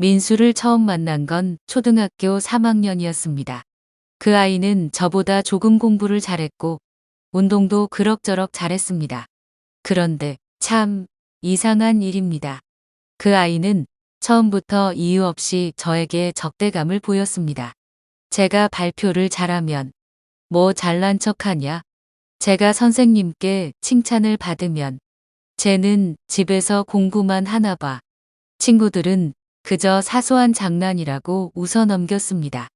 민수를 처음 만난 건 초등학교 3학년이었습니다. 그 아이는 저보다 조금 공부를 잘했고 운동도 그럭저럭 잘했습니다. 그런데 참 이상한 일입니다. 그 아이는 처음부터 이유 없이 저에게 적대감을 보였습니다. 제가 발표를 잘하면 뭐 잘난 척하냐? 제가 선생님께 칭찬을 받으면 쟤는 집에서 공부만 하나 봐. 친구들은 그저 사소한 장난이라고 웃어 넘겼습니다.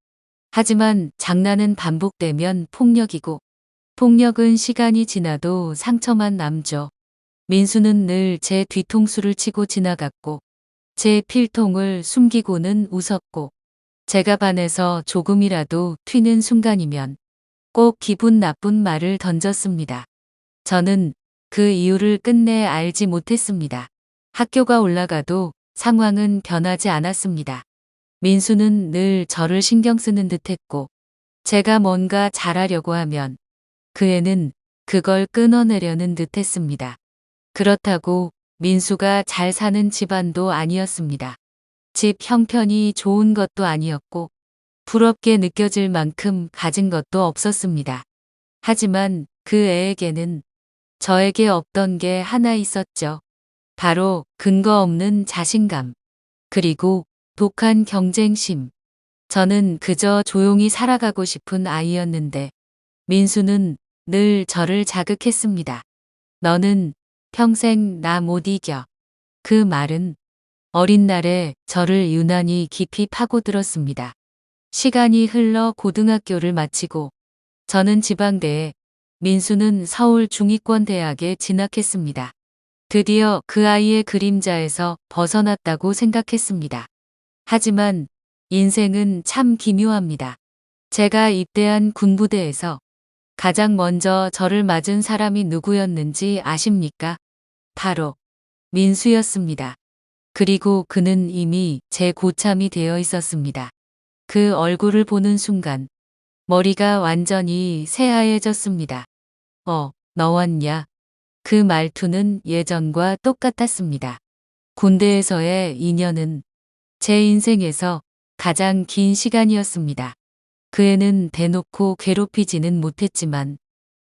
하지만 장난은 반복되면 폭력이고 폭력은 시간이 지나도 상처만 남죠. 민수는 늘 제 뒤통수를 치고 지나갔고 제 필통을 숨기고는 웃었고 제가 반에서 조금이라도 튀는 순간이면 꼭 기분 나쁜 말을 던졌습니다. 저는 그 이유를 끝내 알지 못했습니다. 학교가 올라가도 상황은 변하지 않았습니다. 민수는 늘 저를 신경 쓰는 듯 했고 제가 뭔가 잘하려고 하면 그 애는 그걸 끊어내려는 듯 했습니다. 그렇다고 민수가 잘 사는 집안도 아니었습니다. 집 형편이 좋은 것도 아니었고 부럽게 느껴질 만큼 가진 것도 없었습니다. 하지만 그 애에게는 저에게 없던 게 하나 있었죠. 바로 근거 없는 자신감. 그리고 독한 경쟁심. 저는 그저 조용히 살아가고 싶은 아이였는데 민수는 늘 저를 자극했습니다. 너는 평생 나 못 이겨. 그 말은 어린 날에 저를 유난히 깊이 파고들었습니다. 시간이 흘러 고등학교를 마치고 저는 지방대에 민수는 서울 중위권 대학에 진학했습니다. 드디어 그 아이의 그림자에서 벗어났다고 생각했습니다. 하지만 인생은 참 기묘합니다. 제가 입대한 군부대에서 가장 먼저 저를 맞은 사람이 누구였는지 아십니까? 바로 민수였습니다. 그리고 그는 이미 제 고참이 되어 있었습니다. 그 얼굴을 보는 순간 머리가 완전히 새하얘졌습니다. 어, 너 왔냐? 그 말투는 예전과 똑같았습니다. 군대에서의 인연은 제 인생에서 가장 긴 시간이었습니다. 그 애는 대놓고 괴롭히지는 못했지만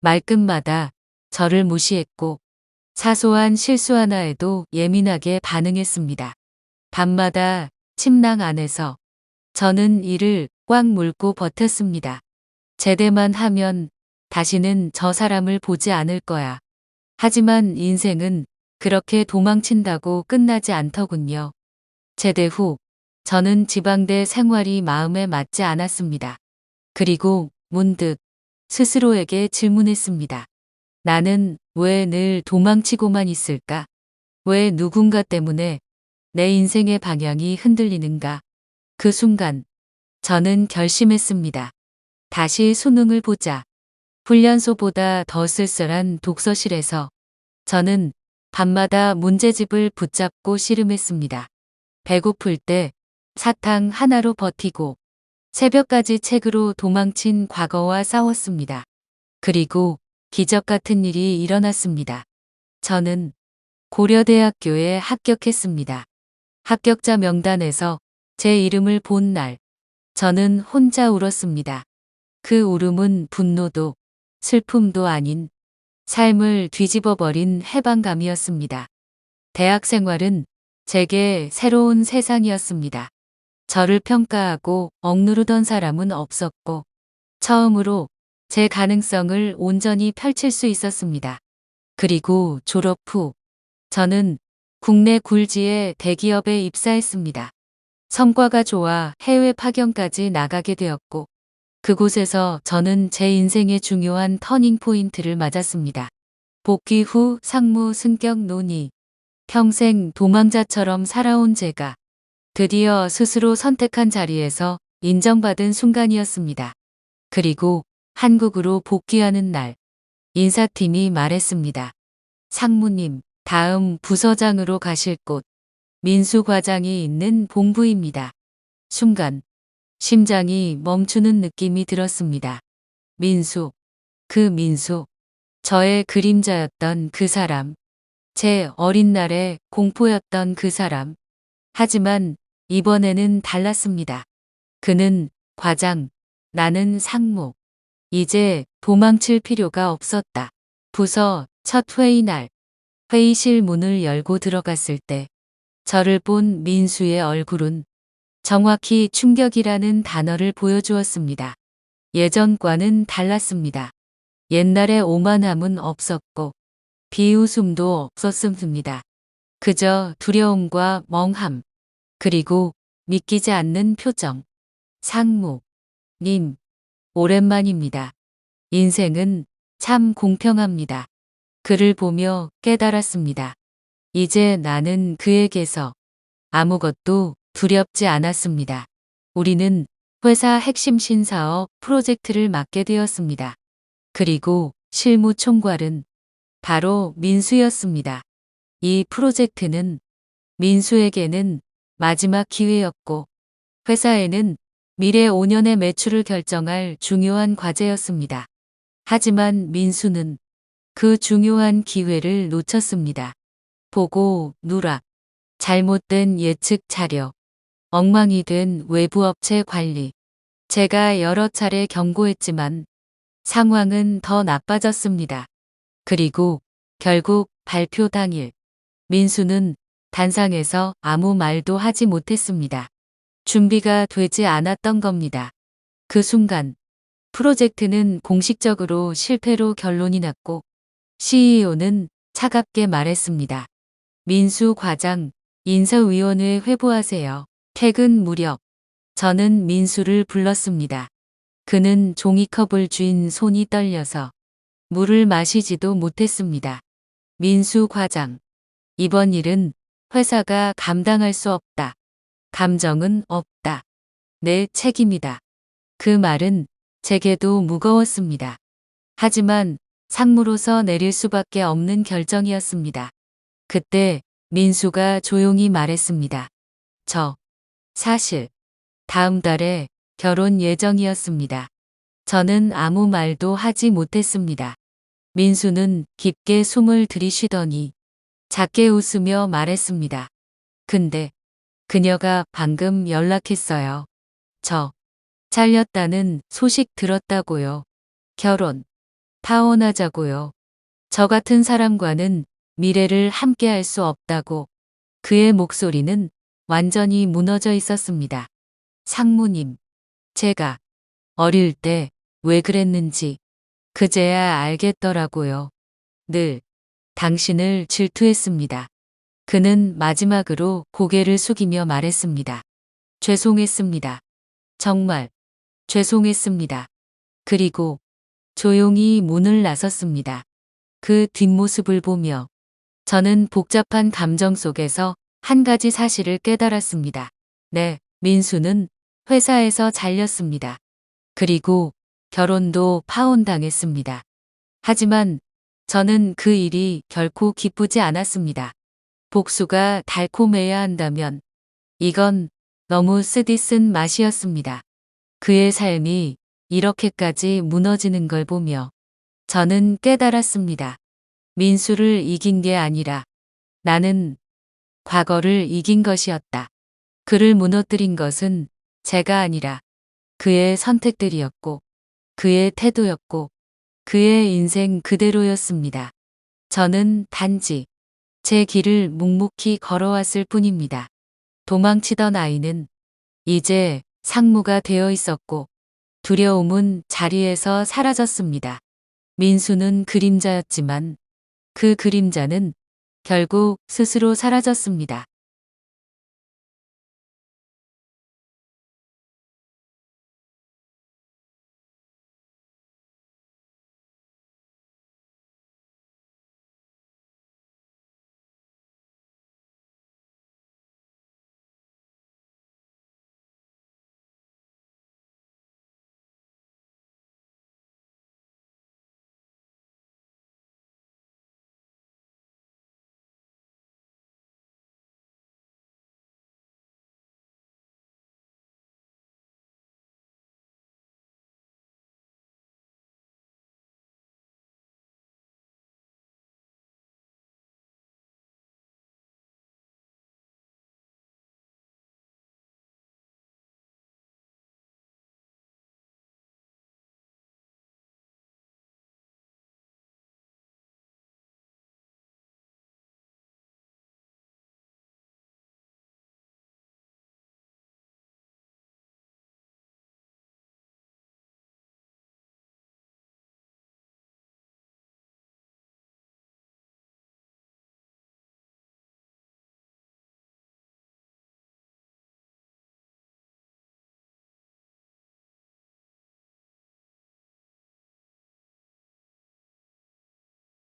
말끝마다 저를 무시했고 사소한 실수 하나에도 예민하게 반응했습니다. 밤마다 침낭 안에서 저는 이를 꽉 물고 버텼습니다. 제대만 하면 다시는 저 사람을 보지 않을 거야. 하지만 인생은 그렇게 도망친다고 끝나지 않더군요. 제대 후 저는 지방대 생활이 마음에 맞지 않았습니다. 그리고 문득 스스로에게 질문했습니다. 나는 왜 늘 도망치고만 있을까? 왜 누군가 때문에 내 인생의 방향이 흔들리는가? 그 순간 저는 결심했습니다. 다시 수능을 보자. 훈련소보다 더 쓸쓸한 독서실에서 저는 밤마다 문제집을 붙잡고 씨름했습니다. 배고플 때 사탕 하나로 버티고 새벽까지 책으로 도망친 과거와 싸웠습니다. 그리고 기적 같은 일이 일어났습니다. 저는 고려대학교에 합격했습니다. 합격자 명단에서 제 이름을 본 날, 저는 혼자 울었습니다. 그 울음은 분노도 슬픔도 아닌 삶을 뒤집어버린 해방감이었습니다. 대학 생활은 제게 새로운 세상이었습니다. 저를 평가하고 억누르던 사람은 없었고 처음으로 제 가능성을 온전히 펼칠 수 있었습니다. 그리고 졸업 후 저는 국내 굴지의 대기업에 입사했습니다. 성과가 좋아 해외 파견까지 나가게 되었고 그곳에서 저는 제 인생의 중요한 터닝 포인트를 맞았습니다. 복귀 후 상무 승격 논의. 평생 도망자처럼 살아온 제가 드디어 스스로 선택한 자리에서 인정받은 순간이었습니다. 그리고 한국으로 복귀하는 날 인사팀이 말했습니다. 상무님, 다음 부서장으로 가실 곳 민수 과장이 있는 본부입니다. 순간 심장이 멈추는 느낌이 들었습니다. 민수, 그 민수, 저의 그림자였던 그 사람, 제 어린 날의 공포였던 그 사람. 하지만 이번에는 달랐습니다. 그는 과장, 나는 상무. 이제 도망칠 필요가 없었다. 부서 첫 회의 날 회의실 문을 열고 들어갔을 때 저를 본 민수의 얼굴은 정확히 충격이라는 단어를 보여주었습니다. 예전과는 달랐습니다. 옛날의 오만함은 없었고 비웃음도 없었습니다. 그저 두려움과 멍함, 그리고 믿기지 않는 표정. 상무, 님, 오랜만입니다. 인생은 참 공평합니다. 그를 보며 깨달았습니다. 이제 나는 그에게서 아무것도 두렵지 않았습니다. 우리는 회사 핵심 신사업 프로젝트를 맡게 되었습니다. 그리고 실무 총괄은 바로 민수였습니다. 이 프로젝트는 민수에게는 마지막 기회였고 회사에는 미래 5년의 매출을 결정할 중요한 과제였습니다. 하지만 민수는 그 중요한 기회를 놓쳤습니다. 보고 누락, 잘못된 예측 자료, 엉망이 된 외부 업체 관리. 제가 여러 차례 경고했지만 상황은 더 나빠졌습니다. 그리고 결국 발표 당일 민수는 단상에서 아무 말도 하지 못했습니다. 준비가 되지 않았던 겁니다. 그 순간 프로젝트는 공식적으로 실패로 결론이 났고 CEO는 차갑게 말했습니다. 민수 과장, 인사위원회 회부하세요. 퇴근 무렵 저는 민수를 불렀습니다. 그는 종이컵을 쥔 손이 떨려서 물을 마시지도 못했습니다. 민수 과장, 이번 일은 회사가 감당할 수 없다. 감정은 없다. 내 책임이다. 그 말은 제게도 무거웠습니다. 하지만 상무로서 내릴 수밖에 없는 결정이었습니다. 그때 민수가 조용히 말했습니다. 저, 사실, 다음 달에 결혼 예정이었습니다. 저는 아무 말도 하지 못했습니다. 민수는 깊게 숨을 들이쉬더니 작게 웃으며 말했습니다. 근데 그녀가 방금 연락했어요. 저 잘렸다는 소식 들었다고요. 결혼 파혼하자고요. 저 같은 사람과는 미래를 함께 할 수 없다고 그의 목소리는 완전히 무너져 있었습니다. 상무님, 제가 어릴 때 왜 그랬는지 그제야 알겠더라고요. 늘 당신을 질투했습니다. 그는 마지막으로 고개를 숙이며 말했습니다. 죄송했습니다. 정말 죄송했습니다. 그리고 조용히 문을 나섰습니다. 그 뒷모습을 보며 저는 복잡한 감정 속에서 한 가지 사실을 깨달았습니다. 네, 민수는 회사에서 잘렸습니다. 그리고 결혼도 파혼당했습니다. 하지만 저는 그 일이 결코 기쁘지 않았습니다. 복수가 달콤해야 한다면 이건 너무 쓰디쓴 맛이었습니다. 그의 삶이 이렇게까지 무너지는 걸 보며 저는 깨달았습니다. 민수를 이긴 게 아니라 나는 과거를 이긴 것이었다. 그를 무너뜨린 것은 제가 아니라 그의 선택들이었고 그의 태도였고 그의 인생 그대로였습니다. 저는 단지 제 길을 묵묵히 걸어왔을 뿐입니다. 도망치던 아이는 이제 상무가 되어 있었고 두려움은 자리에서 사라졌습니다. 민수는 그림자였지만 그 그림자는 결국 스스로 사라졌습니다.